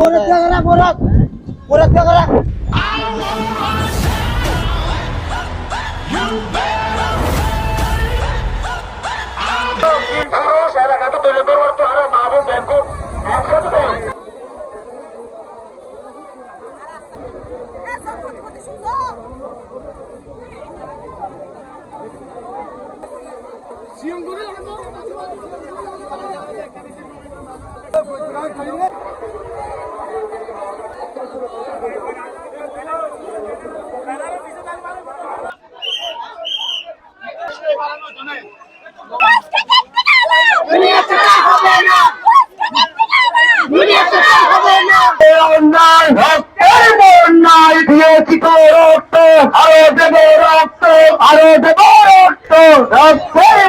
Murag ka na, murag! Murag ka na! অন্যায় ভক্তের বন্যায় দিয়েছি তো রক্ত আরও দেব রক্ত আরও দেব রক্ত রক্তের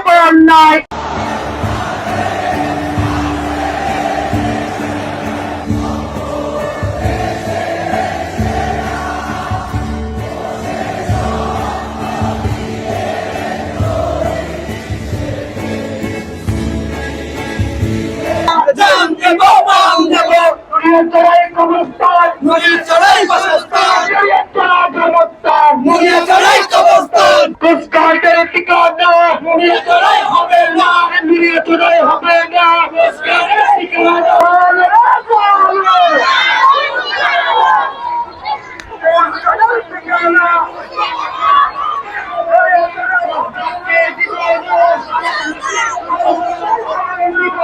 জান দেব। বাল দেব চড়াই কবরস্থান। নদীর চড়াই বাসস্থান চড়াই কবরস্থান। মুনিয়া চড়াই কবরস্থান। কুচকাটের ঠিকানা চড়াই হবে না। দুনিয়া চড়াই হবে না। কুচকাটের ঠিকানা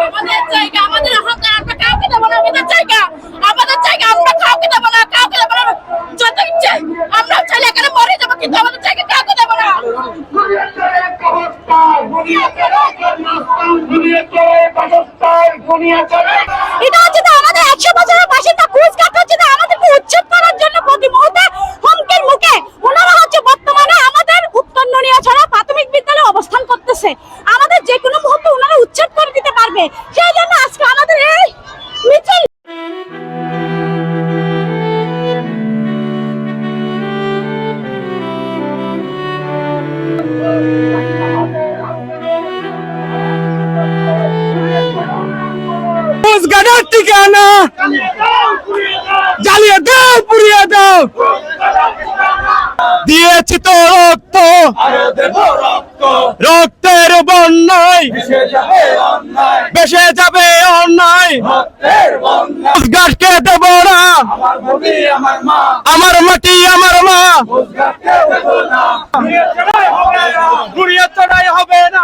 আমাদের জায়গা আমাদের অহংকার আমরা কাউকে দেবো না আমাদের জায়গা আমাদের জায়গা আমরা কাউকে দেবো না কাউকে দেবো না যত ইচ্ছে আমরা চাইলে এখানে মরে যাব কিন্তু আমাদের জায়গা কাউকে দেবো না দুনিয়ার চড়াই কবরস্থান দুনিয়ার চড়াই কবরস্থান দুনিয়ার চড়াই বাসস্থান দুনিয়ার চড়াই এটা হচ্ছে ঠিকানা? জ্বালিয়ে দাও পুড়িয়ে দাও। দিয়েছি তো রক্ত। রক্তের বন্যায় বেসে যাবে অন্যায়। গাছকে দেব না। আমার মাটি আমার মা। নিয়ে চড়াই হবে না।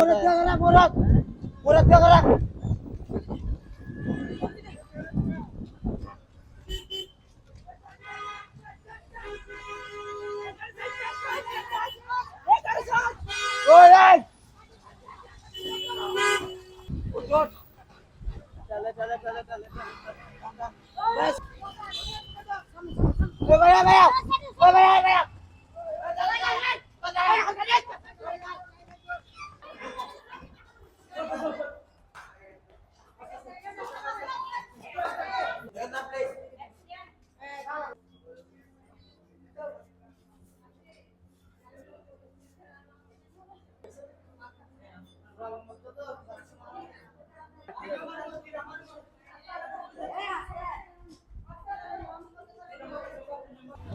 Bolak-balik, bolak-balik, bolak-balik. બસ ઓય ભાઈ ભાઈ ઓય ભાઈ ભાઈ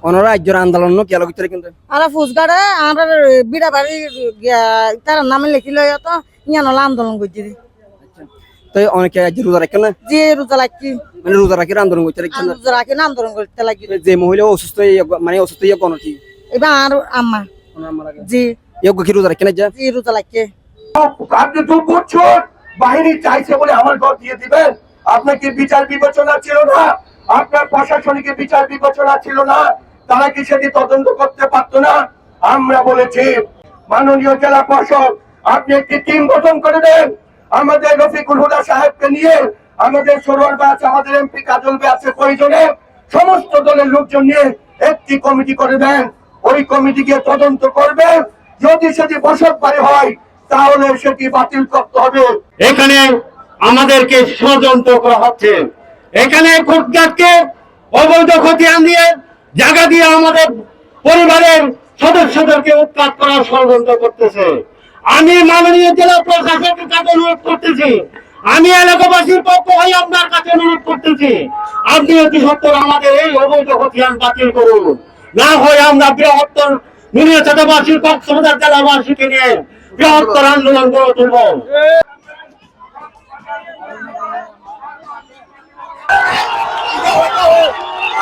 ওনারা রাজ্যের আন্দোলন কি আলোক ভিতরে কিন্তু? আর ফুসগাড়ে আর বিড়া বাড়ি তার নামে লিখিল তো ইয়ান আন্দোলন করছি। তো অনেকে রাজ্যে রোজা রাখেন না? যে রোজা লাগছি মানে রোজা রাখি আন্দোলন করতে না? রোজা রাখি না আন্দোলন করতে লাগি। যে মহিলা অসুস্থ মানে অসুস্থ হয়ে কোন কি এবার আর আম্মা। জি। যোগ্য কি রোজা রাখেন যা জি রোজা লাগছে আপনি দু বছর বাহিনী চাইছে বলে আমার ঘর দিয়ে দিবেন। আপনার কি বিচার বিবেচনা ছিল না। আপনার প্রশাসনিক বিচার বিবেচনা ছিল না। তারা কি সেটি তদন্ত করতে পারতো না? আমরা বলেছি, মাননীয় জেলা প্রশাসক, আপনি একটি টিম গঠন করে দেন। আমাদের রফিকুল হুদা সাহেবকে নিয়ে আমাদের সরোয়ার ব্যাচ, আমাদের এমপি কাজল ব্যাচের প্রয়োজনে সমস্ত দলের লোকজন নিয়ে একটি কমিটি করে দেন। ওই কমিটি গিয়ে তদন্ত করবে। যদি সেটি বসত বাড়ি হয়, তাহলে সেটি বাতিল করতে হবে। এখানে আমাদেরকে ষড়যন্ত্র করা হচ্ছে। এখানে কোর্টগার্ডকে অবৈধ খতিয়ান দিয়ে জায়গা দিয়ে আমাদের পরিবারের সদস্যদেরকে উৎখাত করার ষড়যন্ত্র করতেছে আমি মাননীয় জেলা প্রশাসকের কাছে অনুরোধ করতেছি আমি এলাকাবাসীর পক্ষ হয়ে আপনার কাছে অনুরোধ করতেছি আপনি অতি সত্তর আমাদের এই অবৈধ খতিয়ান বাতিল করুন না হয় আমরা বৃহত্তর নুনিয়া চাটাবাসীর কক্সবাজার জেলাবাসীকে নিয়ে বৃহত্তর আন্দোলন গড়ে তুলব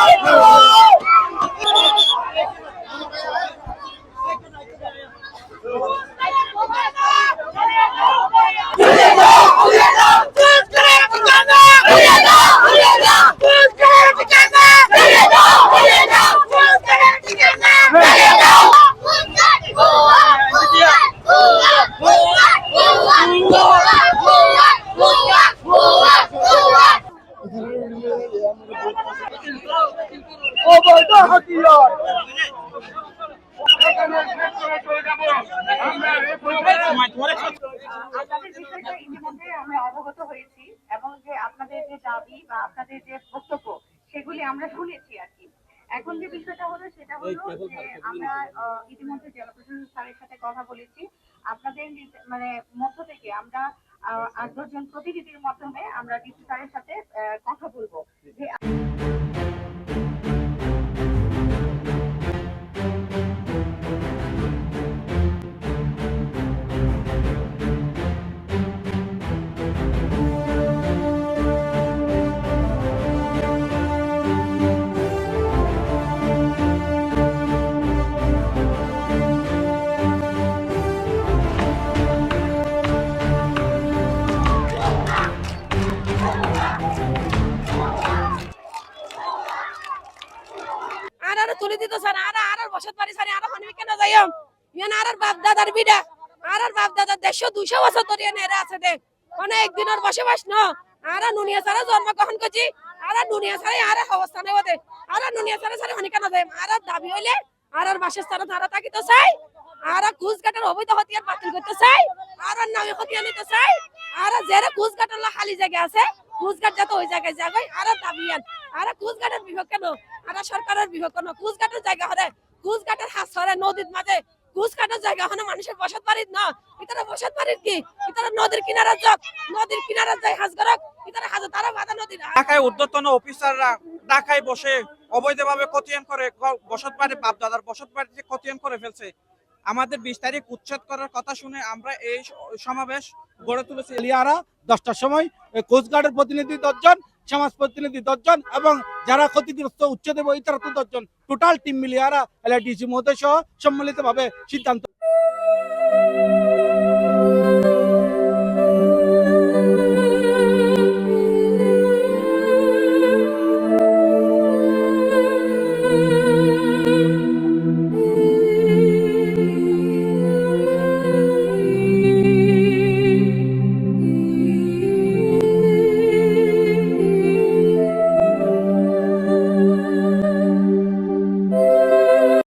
আপনাদের বিষয়টা ইতিমধ্যে আমরা অবগত হয়েছি এবং যে আপনাদের যে দাবি বা আপনাদের যে বক্তব্য সেগুলি আমরা শুনেছি আর কি। এখন যে বিষয়টা হলো সেটা হলো যে আমরা ইতিমধ্যে জেলা প্রশাসক স্যারের সাথে কথা বলেছি। আপনাদের মানে মধ্য থেকে আমরা আট দশজন প্রতিনিধির মাধ্যমে আমরা ডিসি স্যারের সাথে কথা বলব। যে বসত বাড়ি আর হনি কেন কেন আর তাকিতে চাই, আর করতে চাই আর নামে চাই, আর যারা ঘুষ কাটার খালি জায়গা আছে কাট যাতে ওই জায়গায় জায়গায় আর আর দাবি আন। আর কাটার বিভাগ কেন? আর সরকারের বিভাগ কেন? ঘুষ জায়গা হলে ঘুষ নদীর মাঝে। জায়গা মানুষের বসত বাড়ির না। ইতারা বসত বাড়ির কি? ইতারা নদীর কিনারা যাক নদীর কিনারা যাই হাজ করক ইতারা হাজ তারা বাধা নদীর ঢাকায় ঊর্ধ্বতন অফিসাররা ঢাকায় বসে অবৈধভাবে কতিয়ন করে বসত বাপ দাদার বসত বাড়িতে কতিয়ন করে ফেলছে। আমাদের বিশ তারিখ উচ্ছেদ করার কথা শুনে আমরা এই সমাবেশ গড়ে তুলেছি। এলিয়ারা দশটার সময় কোস্টগার্ডের প্রতিনিধি দশজন, সমাজ প্রতিনিধি দশজন এবং যারা ক্ষতিগ্রস্ত উচ্ছেদ এবং ইতারা তো দশজন। টোটাল টিম মিলিয়ারা এলআইডিসি মহোদয় সহ সম্মিলিতভাবে সিদ্ধান্ত